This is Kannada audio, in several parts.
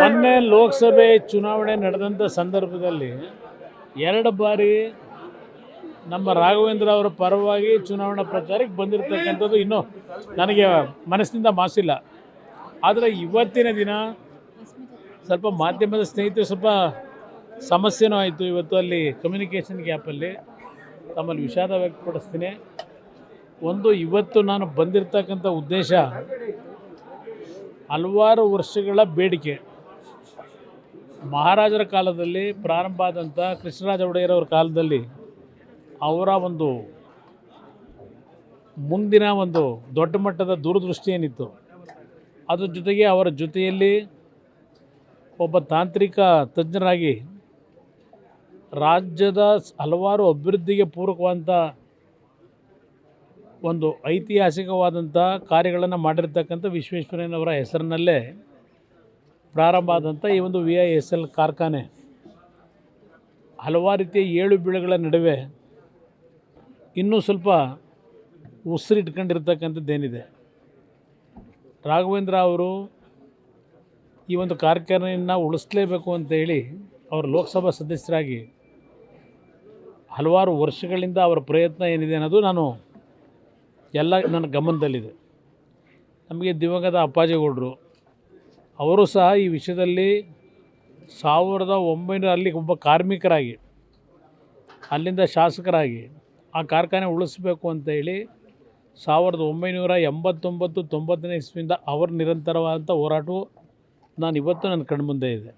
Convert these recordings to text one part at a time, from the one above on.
ಮೊನ್ನೆ ಲೋಕಸಭೆ ಚುನಾವಣೆ ನಡೆದಂಥ ಸಂದರ್ಭದಲ್ಲಿ ಎರಡು ಬಾರಿ ನಮ್ಮ ರಾಘವೇಂದ್ರ ಅವರ ಪರವಾಗಿ ಚುನಾವಣಾ ಪ್ರಚಾರಕ್ಕೆ ಬಂದಿರತಕ್ಕಂಥದ್ದು ಇನ್ನೂ ನನಗೆ ಮನಸ್ಸಿನಿಂದ ಮಾಸಿಲ್ಲ. ಆದರೆ ಇವತ್ತಿನ ದಿನ ಸ್ವಲ್ಪ ಮಾಧ್ಯಮದ ಸ್ನೇಹಿತರು ಸ್ವಲ್ಪ ಸಮಸ್ಯೆನೂ ಆಯಿತು. ಇವತ್ತು ಅಲ್ಲಿ ಕಮ್ಯುನಿಕೇಷನ್ ಗ್ಯಾಪಲ್ಲಿ ತಮ್ಮಲ್ಲಿ ವಿಷಾದ ವ್ಯಕ್ತಪಡಿಸ್ತೀನಿ. ಒಂದು, ಇವತ್ತು ನಾನು ಬಂದಿರತಕ್ಕಂಥ ಉದ್ದೇಶ ಹಲವಾರು ವರ್ಷಗಳ ಬೇಡಿಕೆ. ಮಹಾರಾಜರ ಕಾಲದಲ್ಲಿ ಪ್ರಾರಂಭ ಆದಂಥ ಕೃಷ್ಣರಾಜ ಒಡೆಯರವ್ರ ಕಾಲದಲ್ಲಿ ಅವರ ಒಂದು ಮುಂದಿನ ಒಂದು ದೊಡ್ಡ ಮಟ್ಟದ ದೂರದೃಷ್ಟಿ ಏನಿತ್ತು? ಅದ್ರ ಜೊತೆಗೆ ಅವರ ಜೊತೆಯಲ್ಲಿ ಒಬ್ಬ ತಾಂತ್ರಿಕ ತಜ್ಞರಾಗಿ ರಾಜ್ಯದ ಹಲವಾರು ಅಭಿವೃದ್ಧಿಗೆ ಪೂರಕವಾದಂಥ ಒಂದು ಐತಿಹಾಸಿಕವಾದಂಥ ಕಾರ್ಯಗಳನ್ನು ಮಾಡಿರ್ತಕ್ಕಂಥ ವಿಶ್ವೇಶ್ವರಯ್ಯನವರ ಹೆಸರಿನಲ್ಲೇ ಪ್ರಾರಂಭ ಆದಂಥ ಈ ಒಂದು ವಿ ಐ ಎಸ್ ಎಲ್ ಕಾರ್ಖಾನೆ ಹಲವಾರು ರೀತಿಯ ಏಳು ಬೀಳುಗಳ ನಡುವೆ ಇನ್ನೂ ಸ್ವಲ್ಪ ಉಸಿರಿಟ್ಕೊಂಡಿರ್ತಕ್ಕಂಥದ್ದೇನಿದೆ ರಾಘವೇಂದ್ರ ಅವರು ಈ ಒಂದು ಕಾರ್ಖಾನೆಯನ್ನು ಉಳಿಸ್ಲೇಬೇಕು ಅಂತೇಳಿ ಅವರು ಲೋಕಸಭಾ ಸದಸ್ಯರಾಗಿ ಹಲವಾರು ವರ್ಷಗಳಿಂದ ಅವರ ಪ್ರಯತ್ನ ಏನಿದೆ ಅನ್ನೋದು ನಾನು ಎಲ್ಲ ನನ್ನ ಗಮನದಲ್ಲಿದೆ. ನಮಗೆ ದಿವಂಗತ ಅಪ್ಪಾಜಿಗೌಡರು ಅವರು ಸಹ ಈ ವಿಷಯದಲ್ಲಿ ಸಾವಿರದ ಒಂಬೈನೂರ ಅಲ್ಲಿ ಒಬ್ಬ ಕಾರ್ಮಿಕರಾಗಿ, ಅಲ್ಲಿಂದ ಶಾಸಕರಾಗಿ ಆ ಕಾರ್ಖಾನೆ ಉಳಿಸ್ಬೇಕು ಅಂತ ಹೇಳಿ ಸಾವಿರದ ಒಂಬೈನೂರ ಎಂಬತ್ತೊಂಬತ್ತು, ತೊಂಬತ್ತನೇ ಇಸ್ವಿಯಿಂದ ಅವರ ನಿರಂತರವಾದಂಥ ಹೋರಾಟವು ನಾನು ಇವತ್ತು ನನ್ನ ಕಣ್ಮುಂದೆ ಇದೆ.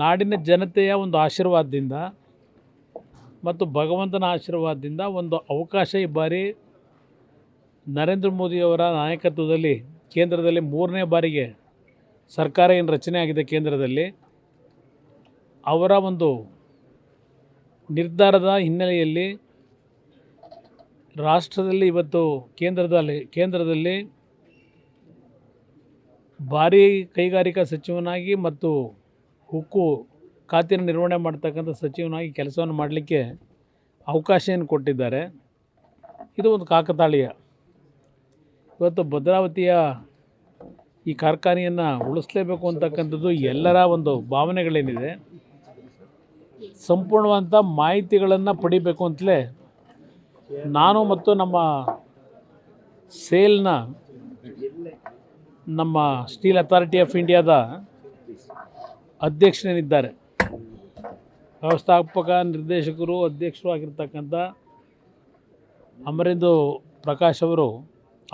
ನಾಡಿನ ಜನತೆಯ ಒಂದು ಆಶೀರ್ವಾದದಿಂದ ಮತ್ತು ಭಗವಂತನ ಆಶೀರ್ವಾದದಿಂದ ಒಂದು ಅವಕಾಶ ಈ ಬಾರಿ ನರೇಂದ್ರ ಮೋದಿಯವರ ನಾಯಕತ್ವದಲ್ಲಿ ಕೇಂದ್ರದಲ್ಲಿ ಮೂರನೇ ಬಾರಿಗೆ ಸರ್ಕಾರ ಏನು ರಚನೆ ಆಗಿದೆ ಕೇಂದ್ರದಲ್ಲಿ, ಅವರ ಒಂದು ನಿರ್ಧಾರದ ಹಿನ್ನೆಲೆಯಲ್ಲಿ ರಾಷ್ಟ್ರದಲ್ಲಿ ಇವತ್ತು ಕೇಂದ್ರದಲ್ಲಿ ಕೇಂದ್ರದಲ್ಲಿ ಭಾರಿ ಕೈಗಾರಿಕಾ ಸಚಿವನಾಗಿ ಮತ್ತು ಉಕ್ಕು ಖಾತೆಯನ್ನು ನಿರ್ವಹಣೆ ಮಾಡ್ತಕ್ಕಂಥ ಸಚಿವನಾಗಿ ಕೆಲಸವನ್ನು ಮಾಡಲಿಕ್ಕೆ ಅವಕಾಶವನ್ನು ಕೊಟ್ಟಿದ್ದಾರೆ. ಇದು ಒಂದು ಕಾಕತಾಳೀಯ. ಇವತ್ತು ಭದ್ರಾವತಿಯ ಈ ಕಾರ್ಖಾನೆಯನ್ನು ಉಳಿಸ್ಲೇಬೇಕು ಅಂತಕ್ಕಂಥದ್ದು ಎಲ್ಲರ ಒಂದು ಭಾವನೆಗಳೇನಿದೆ. ಸಂಪೂರ್ಣವಂಥ ಮಾಹಿತಿಗಳನ್ನು ಪಡಿಬೇಕು ಅಂತಲೇ ನಾನು ಮತ್ತು ನಮ್ಮ ಸೇಲ್ನ ನಮ್ಮ ಸ್ಟೀಲ್ ಅಥಾರಿಟಿ ಆಫ್ ಇಂಡಿಯಾದ ಅಧ್ಯಕ್ಷನೇನಿದ್ದಾರೆ. ವ್ಯವಸ್ಥಾಪಕ, ನಿರ್ದೇಶಕರು, ಅಧ್ಯಕ್ಷರು ಆಗಿರ್ತಕ್ಕಂಥ ಅಮರೇಂದು ಪ್ರಕಾಶ್ ಅವರು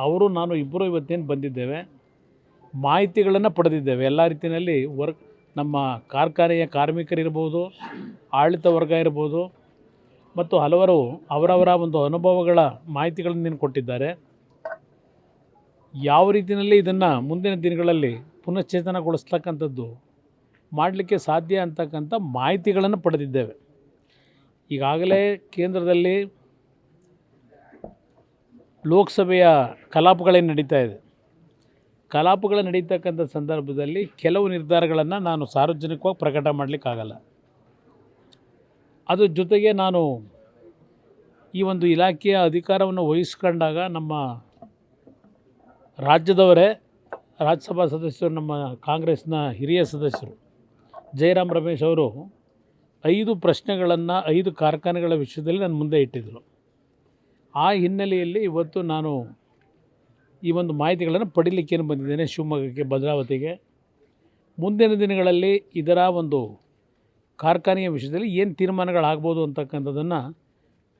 ಅವರು, ನಾನು ಇಬ್ಬರು ಇವತ್ತೇನು ಬಂದಿದ್ದೇವೆ, ಮಾಹಿತಿಗಳನ್ನು ಪಡೆದಿದ್ದೇವೆ. ಎಲ್ಲ ರೀತಿಯಲ್ಲಿ ವರ್ಕ್, ನಮ್ಮ ಕಾರ್ಖಾನೆಯ ಕಾರ್ಮಿಕರಿರ್ಬೋದು ಆಡಳಿತ ವರ್ಗ ಇರ್ಬೋದು, ಮತ್ತು ಹಲವರು ಅವರವರ ಒಂದು ಅನುಭವಗಳ ಮಾಹಿತಿಗಳನ್ನು ನೀನು ಕೊಟ್ಟಿದ್ದಾರೆ. ಯಾವ ರೀತಿಯಲ್ಲಿ ಇದನ್ನು ಮುಂದಿನ ದಿನಗಳಲ್ಲಿ ಪುನಶ್ಚೇತನಗೊಳಿಸ್ತಕ್ಕಂಥದ್ದು ಮಾಡಲಿಕ್ಕೆ ಸಾಧ್ಯ ಅಂತಕ್ಕಂಥ ಮಾಹಿತಿಗಳನ್ನು ಪಡೆದಿದ್ದೇವೆ. ಈಗಾಗಲೇ ಕೇಂದ್ರದಲ್ಲಿ ಲೋಕಸಭೆಯ ಕಲಾಪಗಳೇನು ನಡೀತಾ ಇದೆ. ಕಲಾಪಗಳು ನಡೀತಕ್ಕಂಥ ಸಂದರ್ಭದಲ್ಲಿ ಕೆಲವು ನಿರ್ಧಾರಗಳನ್ನು ನಾನು ಸಾರ್ವಜನಿಕವಾಗಿ ಪ್ರಕಟ ಮಾಡಲಿಕ್ಕಾಗಲ್ಲ. ಅದರ ಜೊತೆಗೆ ನಾನು ಈ ಒಂದು ಇಲಾಖೆಯ ಅಧಿಕಾರವನ್ನು ವಹಿಸ್ಕೊಂಡಾಗ ನಮ್ಮ ರಾಜ್ಯದವರೇ, ರಾಜ್ಯಸಭಾ ಸದಸ್ಯರು, ನಮ್ಮ ಕಾಂಗ್ರೆಸ್ನ ಹಿರಿಯ ಸದಸ್ಯರು ಜಯರಾಮ್ ರಮೇಶ್ ಅವರು ಐದು ಪ್ರಶ್ನೆಗಳನ್ನು, ಐದು ಕಾರ್ಖಾನೆಗಳ ವಿಷಯದಲ್ಲಿ ನಾನು ಮುಂದೆ ಇಟ್ಟಿದ್ದರು ಆ ಹಿನ್ನೆಲೆಯಲ್ಲಿ ಇವತ್ತು ನಾನು ಈ ಒಂದು ಮಾಹಿತಿಗಳನ್ನು ಪಡೀಲಿಕ್ಕೇನು ಬಂದಿದ್ದೇನೆ ಶಿವಮೊಗ್ಗಕ್ಕೆ, ಭದ್ರಾವತಿಗೆ. ಮುಂದಿನ ದಿನಗಳಲ್ಲಿ ಇದರ ಒಂದು ಕಾರ್ಖಾನೆಯ ವಿಷಯದಲ್ಲಿ ಏನು ತೀರ್ಮಾನಗಳಾಗ್ಬೋದು ಅಂತಕ್ಕಂಥದ್ದನ್ನು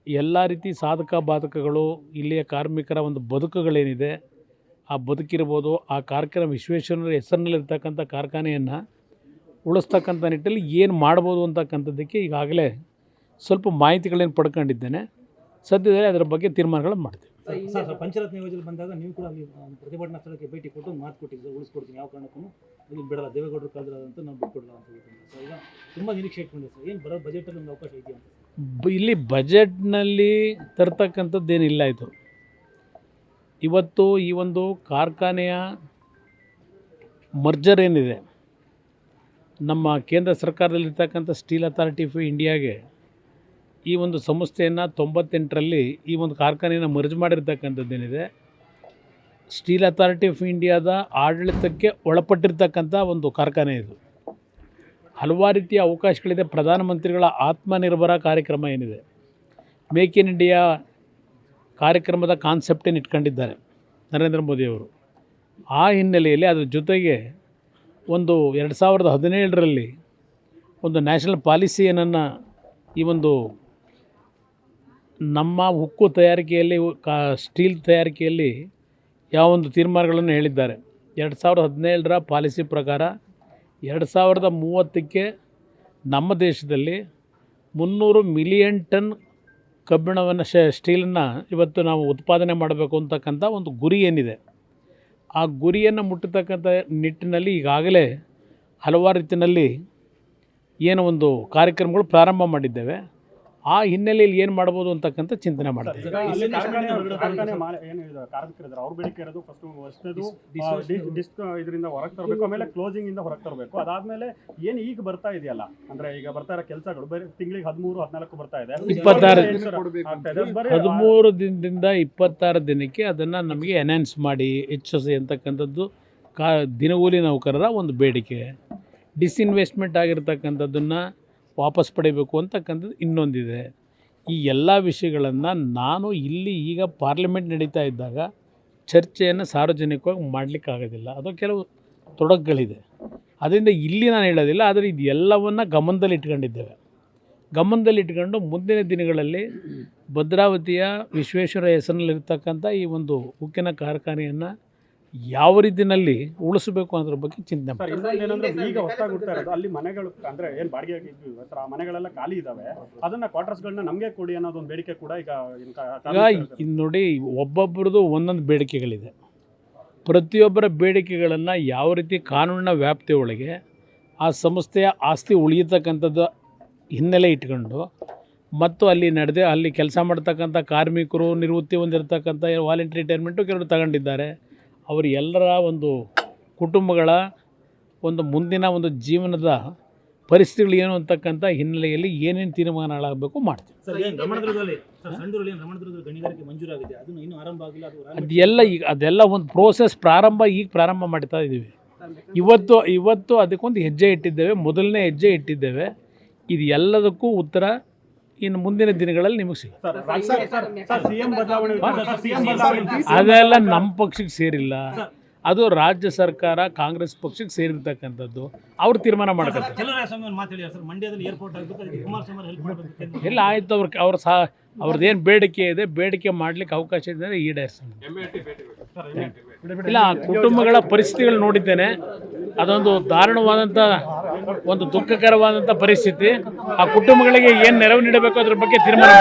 ಎಲ್ಲ ರೀತಿ ಸಾಧಕ ಬಾಧಕಗಳು, ಇಲ್ಲಿಯ ಕಾರ್ಮಿಕರ ಒಂದು ಬದುಕುಗಳೇನಿದೆ, ಆ ಬದುಕಿರ್ಬೋದು, ಆ ಕಾರ್ಖಾನೆ ವಿಶ್ವೇಶ್ವರನ ಹೆಸರಿನಲ್ಲಿರ್ತಕ್ಕಂಥ ಕಾರ್ಖಾನೆಯನ್ನು ಉಳಿಸ್ತಕ್ಕಂಥ ನಿಟ್ಟಲ್ಲಿ ಏನು ಮಾಡ್ಬೋದು ಅಂತಕ್ಕಂಥದ್ದಕ್ಕೆ ಈಗಾಗಲೇ ಸ್ವಲ್ಪ ಮಾಹಿತಿಗಳೇನು ಪಡ್ಕೊಂಡಿದ್ದೇನೆ. ಸದ್ಯದಲ್ಲೇ ಅದರ ಬಗ್ಗೆ ತೀರ್ಮಾನಗಳನ್ನು ಮಾಡ್ತೀವಿ. ಸರ್ ಪಂಚರತ್ನ ಯೋಜನೆ ಬಂದಾಗ ನೀವು ಕೂಡ ಅಲ್ಲಿ ಪ್ರತಿಭಟನಾ ಸ್ಥಳಕ್ಕೆ ಭೇಟಿ ಕೊಟ್ಟು ಮಾತು ಕೊಟ್ಟಿದ್ದು ಉಳಿಸ್ಕೊಡ್ತೀನಿ. ಯಾವ ಕಾರಣಕ್ಕೂ ಇಲ್ಲಿ ಬಿಡಲ್ಲ. ದೇವೇಗೌಡರು ಕಾಲದಂತ ನಾವು ಬಿಟ್ಕೊಡಲ್ಲ ಅಂತ ಹೇಳ್ತೀನಿ. ಈಗ ತುಂಬ ನಿರೀಕ್ಷೆ ಇಟ್ಕೊಂಡಿದ್ದೆ ಸರ್. ಏನು ಬರೋ ಬಜೆಟಲ್ಲಿ ಒಂದು ಅವಕಾಶ ಇದೆಯಾ ಅಂತ? ಇಲ್ಲಿ ಬಜೆಟ್ನಲ್ಲಿ ತರ್ತಕ್ಕಂಥದ್ದೇನಿಲ್ಲ ಇದು. ಇವತ್ತು ಈ ಒಂದು ಕಾರ್ಖಾನೆಯ ಮರ್ಜರ್ ಏನಿದೆ ನಮ್ಮ ಕೇಂದ್ರ ಸರ್ಕಾರದಲ್ಲಿರ್ತಕ್ಕಂಥ ಸ್ಟೀಲ್ ಅಥಾರಿಟಿ ಆಫ್ ಇಂಡಿಯಾಗೆ ಈ ಒಂದು ಸಂಸ್ಥೆಯನ್ನು ತೊಂಬತ್ತೆಂಟರಲ್ಲಿ ಈ ಒಂದು ಕಾರ್ಖಾನೆಯನ್ನು ಮರ್ಜ್ ಮಾಡಿರ್ತಕ್ಕಂಥದ್ದೇನಿದೆ? ಸ್ಟೀಲ್ ಅಥಾರಿಟಿ ಆಫ್ ಇಂಡಿಯಾದ ಆಡಳಿತಕ್ಕೆ ಒಳಪಟ್ಟಿರ್ತಕ್ಕಂಥ ಒಂದು ಕಾರ್ಖಾನೆ ಇದು. ಹಲವಾರು ರೀತಿಯ ಅವಕಾಶಗಳಿದೆ. ಪ್ರಧಾನಮಂತ್ರಿಗಳ ಆತ್ಮನಿರ್ಭರ ಕಾರ್ಯಕ್ರಮ ಏನಿದೆ? ಮೇಕ್ ಇನ್ ಇಂಡಿಯಾ ಕಾರ್ಯಕ್ರಮದ ಕಾನ್ಸೆಪ್ಟನ್ನು ಇಟ್ಕೊಂಡಿದ್ದಾರೆ ನರೇಂದ್ರ ಮೋದಿಯವರು ಆ ಹಿನ್ನೆಲೆಯಲ್ಲಿ ಅದರ ಜೊತೆಗೆ ಒಂದು ಎರಡು ಸಾವಿರದ ಹದಿನೇಳರಲ್ಲಿ ಒಂದು ನ್ಯಾಷನಲ್ ಪಾಲಿಸಿಯನ್ನು ಈ ಒಂದು ನಮ್ಮ ಉಕ್ಕು ತಯಾರಿಕೆಯಲ್ಲಿ, ಕಾ, ಸ್ಟೀಲ್ ತಯಾರಿಕೆಯಲ್ಲಿ ಯಾವೊಂದು ತೀರ್ಮಾನಗಳನ್ನು ಹೇಳಿದ್ದಾರೆ. ಎರಡು ಸಾವಿರದ ಹದಿನೇಳರ ಪಾಲಿಸಿ ಪ್ರಕಾರ ಎರಡು ಸಾವಿರದ ಮೂವತ್ತಕ್ಕೆ ನಮ್ಮ ದೇಶದಲ್ಲಿ ಮುನ್ನೂರು ಮಿಲಿಯನ್ ಟನ್ ಕಬ್ಬಿಣವನ್ನು, ಶ, ಸ್ಟೀಲನ್ನು ಇವತ್ತು ನಾವು ಉತ್ಪಾದನೆ ಮಾಡಬೇಕು ಅಂತಕ್ಕಂಥ ಒಂದು ಗುರಿ ಏನಿದೆ. ಆ ಗುರಿಯನ್ನು ಮುಟ್ಟತಕ್ಕಂಥ ನಿಟ್ಟಿನಲ್ಲಿ ಈಗಾಗಲೇ ಹಲವಾರು ರೀತಿಯಲ್ಲಿ ಏನು ಒಂದು ಕಾರ್ಯಕ್ರಮಗಳು ಪ್ರಾರಂಭ ಮಾಡಿದ್ದೇವೆ. ಆ ಹಿನ್ನೆಲೆಯಲ್ಲಿ ಏನು ಮಾಡ್ಬೋದು ಅಂತಕ್ಕಂಥ ಚಿಂತನೆ ಮಾಡ್ತಾರೆ ಇದರಿಂದ ಹೊರಗೆ ತರಬೇಕು ಆಮೇಲೆ ಕ್ಲೋಸಿಂಗ್ ಇಂದ ಹೊರಗೆ ತರಬೇಕು. ಅದಾದ್ಮೇಲೆ ಏನು ಈಗ ಬರ್ತಾ ಇದೆಯಲ್ಲ ಅಂದ್ರೆ ಈಗ ಬರ್ತಾ ಇರೋ ಕೆಲಸಗಳು ಬರೀ ತಿಂಗಳಿಗೆ ಹದಿಮೂರು ಹದಿನಾಲ್ಕು ಬರ್ತಾ ಇದೆ. ಇಪ್ಪತ್ತಾರು ಹದಿಮೂರು ದಿನದಿಂದ ಇಪ್ಪತ್ತಾರು ದಿನಕ್ಕೆ ಅದನ್ನ ನಮಗೆ ಅನೌನ್ಸ್ ಮಾಡಿ ಹೆಚ್ಚಿಸಿ ಅಂತಕ್ಕಂಥದ್ದು ಕಾ ದಿನಗೂಲಿ ನೌಕರರ ಒಂದು ಬೇಡಿಕೆ. ಡಿಸ್ಇನ್ವೆಸ್ಟ್ಮೆಂಟ್ ಆಗಿರ್ತಕ್ಕಂಥದ್ದನ್ನು ವಾಪಸ್ ಪಡಿಬೇಕು ಅಂತಕ್ಕಂಥದ್ದು ಇನ್ನೊಂದಿದೆ. ಈ ಎಲ್ಲ ವಿಷಯಗಳನ್ನು ನಾನು ಇಲ್ಲಿ ಈಗ ಪಾರ್ಲಿಮೆಂಟ್ ನಡೀತಾ ಇದ್ದಾಗ ಚರ್ಚೆಯನ್ನು ಸಾರ್ವಜನಿಕವಾಗಿ ಮಾಡಲಿಕ್ಕಾಗೋದಿಲ್ಲ. ಅದು ಕೆಲವು ತೊಡಕುಗಳಿದೆ. ಅದರಿಂದ ಇಲ್ಲಿ ನಾನು ಹೇಳೋದಿಲ್ಲ, ಆದರೆ ಇದು ಎಲ್ಲವನ್ನು ಗಮನದಲ್ಲಿ ಇಟ್ಕೊಂಡಿದ್ದೇವೆ. ಗಮನದಲ್ಲಿ ಇಟ್ಕೊಂಡು ಮುಂದಿನ ದಿನಗಳಲ್ಲಿ ಭದ್ರಾವತಿಯ ವಿಶ್ವೇಶ್ವರ ಹೆಸರಿನಲ್ಲಿರ್ತಕ್ಕಂಥ ಈ ಒಂದು ಉಕ್ಕಿನ ಕಾರ್ಖಾನೆಯನ್ನು ಯಾವ ರೀತಿಯಲ್ಲಿ ಉಳಿಸಬೇಕು ಅನ್ನೋದ್ರ ಬಗ್ಗೆ ಚಿಂತನೆ ಸರ್ ಇನ್ನೊಂದು ಏನಂದ್ರೆ ಈಗ ಹೊಸದಾಗಿ ಇರೋದು. ಅಲ್ಲಿ ಮನೆಗಳು ಅಂದ್ರೆ ಏನ್ ಬಾಡಿಗೆ ಇದ್ವಿ ಸರ್ ಆ ಮನೆಗಳೆಲ್ಲ ಖಾಲಿ ಇದಾವೆ. ಅದನ್ನ ಕ್ವಾರ್ಟರ್ಸ್ಗಳನ್ನ ನಮಗೆ ಕೊಡಿ ಅನ್ನೋದೊಂದು ಬೇಡಿಕೆ ಕೂಡ ಈಗ ಇನ್ ಈಗ ಇನ್ನು ನೋಡಿ ಒಬ್ಬೊಬ್ಬರದು ಒಂದೊಂದು ಬೇಡಿಕೆಗಳಿದೆ. ಪ್ರತಿಯೊಬ್ಬರ ಬೇಡಿಕೆಗಳನ್ನು ಯಾವ ರೀತಿ ಕಾನೂನಿನ ವ್ಯಾಪ್ತಿಯೊಳಗೆ ಆ ಸಂಸ್ಥೆಯ ಆಸ್ತಿ ಉಳಿಯತಕ್ಕಂಥದ್ದು ಹಿನ್ನೆಲೆ ಇಟ್ಕೊಂಡು ಮತ್ತು ಅಲ್ಲಿ ನಡೆದೇ ಅಲ್ಲಿ ಕೆಲಸ ಮಾಡ್ತಕ್ಕಂಥ ಕಾರ್ಮಿಕರು ನಿವೃತ್ತಿ ಹೊಂದಿರತಕ್ಕಂಥ ವಾಲಂಟ್ರಿ ರಿಟೈರ್ಮೆಂಟು ಕೆಲವರು ತಗೊಂಡಿದ್ದಾರೆ. ಅವರು ಎಲ್ಲರ ಒಂದು ಕುಟುಂಬಗಳ ಒಂದು ಮುಂದಿನ ಒಂದು ಜೀವನದ ಪರಿಸ್ಥಿತಿಗಳು ಏನು ಅಂತಕ್ಕಂಥ ಹಿನ್ನೆಲೆಯಲ್ಲಿ ಏನೇನು ತೀರ್ಮಾನಗಳಾಗಬೇಕು ಮಾಡ್ತೀವಿ. ಅದೆಲ್ಲ ಈಗ ಅದೆಲ್ಲ ಒಂದು ಪ್ರೋಸೆಸ್ ಪ್ರಾರಂಭ ಈಗ ಪ್ರಾರಂಭ ಮಾಡ್ತಾ ಇದ್ದೀವಿ ಇವತ್ತು ಇವತ್ತು ಅದಕ್ಕೊಂದು ಹೆಜ್ಜೆ ಇಟ್ಟಿದ್ದೇವೆ ಮೊದಲನೇ ಹೆಜ್ಜೆ ಇಟ್ಟಿದ್ದೇವೆ. ಇದು ಎಲ್ಲದಕ್ಕೂ ಉತ್ತರ ಇನ್ನು ಮುಂದಿನ ದಿನಗಳಲ್ಲಿ ನಿಮಗೆ ಸಿಗುತ್ತೆ. ಸರ್ ಸರ್ ಸರ್ ಸಿಎಂ ಬದಲಾವಣೆ ವಿಚಾರ- ಸರ್, ಸಿಎಂ ಅದೆಲ್ಲ ನಮ್ಮ ಪಕ್ಷಕ್ಕೆ ಸೇರಿಲ್ಲ. ಅದು ರಾಜ್ಯ ಸರ್ಕಾರ ಕಾಂಗ್ರೆಸ್ ಪಕ್ಷಕ್ಕೆ ಸೇರಿರ್ತಕ್ಕಂಥದ್ದು. ಅವ್ರು ತೀರ್ಮಾನ ಮಾಡ್ತಾರೆ. ಎಲ್ಲ ಆಯಿತು ಅವ್ರ ಅವ್ರ ಸಹ ಅವ್ರದ್ದೇನು ಬೇಡಿಕೆ ಇದೆ ಬೇಡಿಕೆ ಮಾಡಲಿಕ್ಕೆ ಅವಕಾಶ ಇದೆ ಈಡೇರಿಸ ಇಲ್ಲ ಕುಟುಂಬಗಳ ಪರಿಸ್ಥಿತಿಗಳು ನೋಡಿದ್ದೇನೆ. ಅದೊಂದು ದಾರುಣವಾದಂಥ ಒಂದು ದುಃಖಕರವಾದಂಥ ಪರಿಸ್ಥಿತಿ. ಆ ಕುಟುಂಬಗಳಿಗೆ ಏನು ನೆರವು ನೀಡಬೇಕು ಅದ್ರ ಬಗ್ಗೆ ತೀರ್ಮಾನ